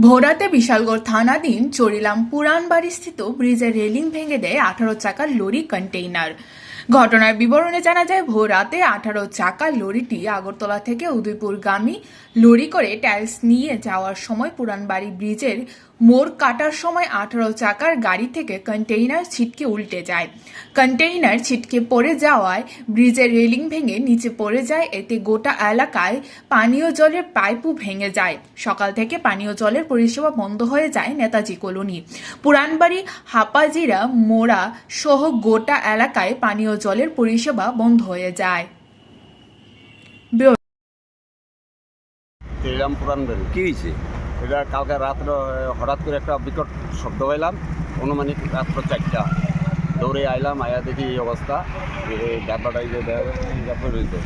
ভোরাতে বিশালগড় থানাধীন চরিলাম পুরান বাড়িস্থিত ব্রিজের রেলিং ভেঙে দেয় আঠারো চাকার লরি কন্টেইনার। ঘটনার বিবরণে জানা যায়, ভোর রাতে আঠারো চাকার লরিটি আগরতলা থেকে উদয়পুরগামী লরি করে টাইলস নিয়ে যাওয়ার সময় পুরানবাড়ি ব্রিজের মোড় কাটার সময় আঠারো চাকার গাড়ি থেকে কন্টেইনার ছিটকে উল্টে যায়। কন্টেইনার ছিটকে পড়ে যাওয়ায় ব্রিজের রেলিং ভেঙে নিচে পড়ে যায়, এতে গোটা এলাকায় পানীয় জলের পাইপও ভেঙে যায়। সকাল থেকে পানীয় জলের পরিষেবা বন্ধ হয়ে যায় নেতাজি কলোনি। পুরানবাড়ি হাপাজিরা মোড়া সহ গোটা এলাকায় পানীয় জলের পরিষেবা বন্ধ হয়ে যায়। কি হয়েছে এটা কালকে রাত্রে হঠাৎ করে একটা বিকট শব্দ পাইলাম। অনুমানিক রাত্র চারটা। দৌড়ে আইলাম আয়া দেখি এই অবস্থা। ডাব্বাটা যে রয়েছে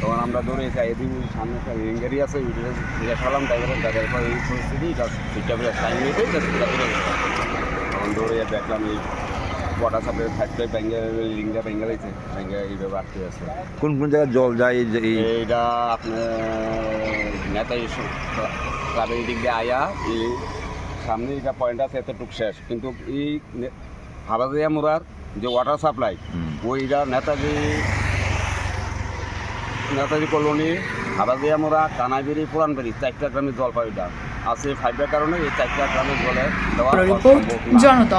তখন আমরা দৌড়ে এসে এদিন সামনে একটা গাড়ি আছে ওইটা জিজ্ঞাসা করলাম ড্রাইভারের ড্রাইভার পর এই পরিস্থিতি সিটটা তখন দৌড়ে দেখলাম এই বটা সাপের ফাইভটা ব্যাঙ্গে লিঙ্গা ব্যাঙ্গে রয়েছে ব্যাঙ্গে এইভাবে আটকে আছে কোন কোন জায়গায় জল যায় এই যে- এইটা আপনার নেতাই ক্লাবের দিক দিয়ে আয়া এই সামনে এটা পয়েন্ট আছে এতটুক শেষ কিন্তু এই হারাদিয়া মোড়ার যে ওয়াটার সাপ্লাই। ওইটা নেতাজি নেতাজি কলোনি হারাদিয়া মোড়া কানাইবেরি পুরানবেরি চারটা গ্রামে জল পাই ওইটা আছে ফাইভের কারণে এই চারটা গ্রামে জলে দেওয়া। জনতা